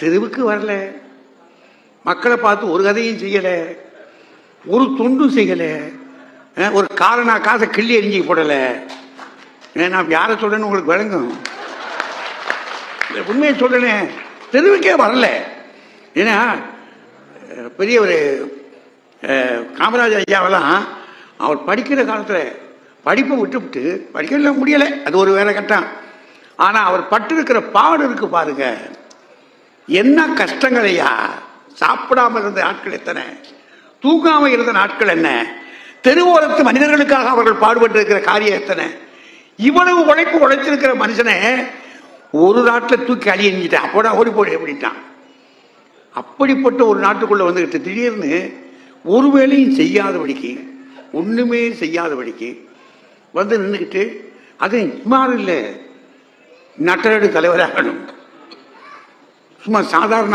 தெருவுக்கு வரல. மக்களை பார்த்து ஒரு கதையும் செய்யலை. ஒரு தொண்டும் செய்யலை. ஒரு காரணா காசை கிள்ளி எரிஞ்சு போடலை. ஏன் நான் யாரை சொல்றேன்னு உங்களுக்கு விளங்கும். உண்மையை சொல்றேனே. தெருவுக்கே வரல. ஏன்னா பெரிய ஒரு காமராஜர் ஐயாவெல்லாம் அவர் படிக்கிற காலத்தில் படிப்பை விட்டுவிட்டு படிக்கல முடியலை. அது ஒரு வேலை கட்டம். ஆனால் அவர் பட்டிருக்கிற பாடு இருக்கு பாருங்கள் என்ன கஷ்டங்களையா? சாப்பிடாம இருந்த நாட்கள் எத்தனை? தூங்காம இருந்த நாட்கள் என்ன? தெருவோரத்து மனிதர்களுக்காக அவர்கள் பாடுபட்டு இருக்கிற காரியம் எத்தனை? இவ்வளவு உழைப்பு உழைச்சிருக்கிற மனுஷனை ஒரு நாட்டில் தூக்கி அழி அப்போடா ஓடி போடு எப்படின்ட்டான் அப்படிப்பட்ட ஒரு நாட்டுக்குள்ள வந்துகிட்டு திடீர்னு ஒரு வேலையும் செய்யாதபடிக்கு ஒண்ணுமே செய்யாதபடிக்கு வந்து நின்றுக்கிட்டு அது சுமார் இல்லை. நட்டரடு தலைவராகணும். சும்மா சாதாரண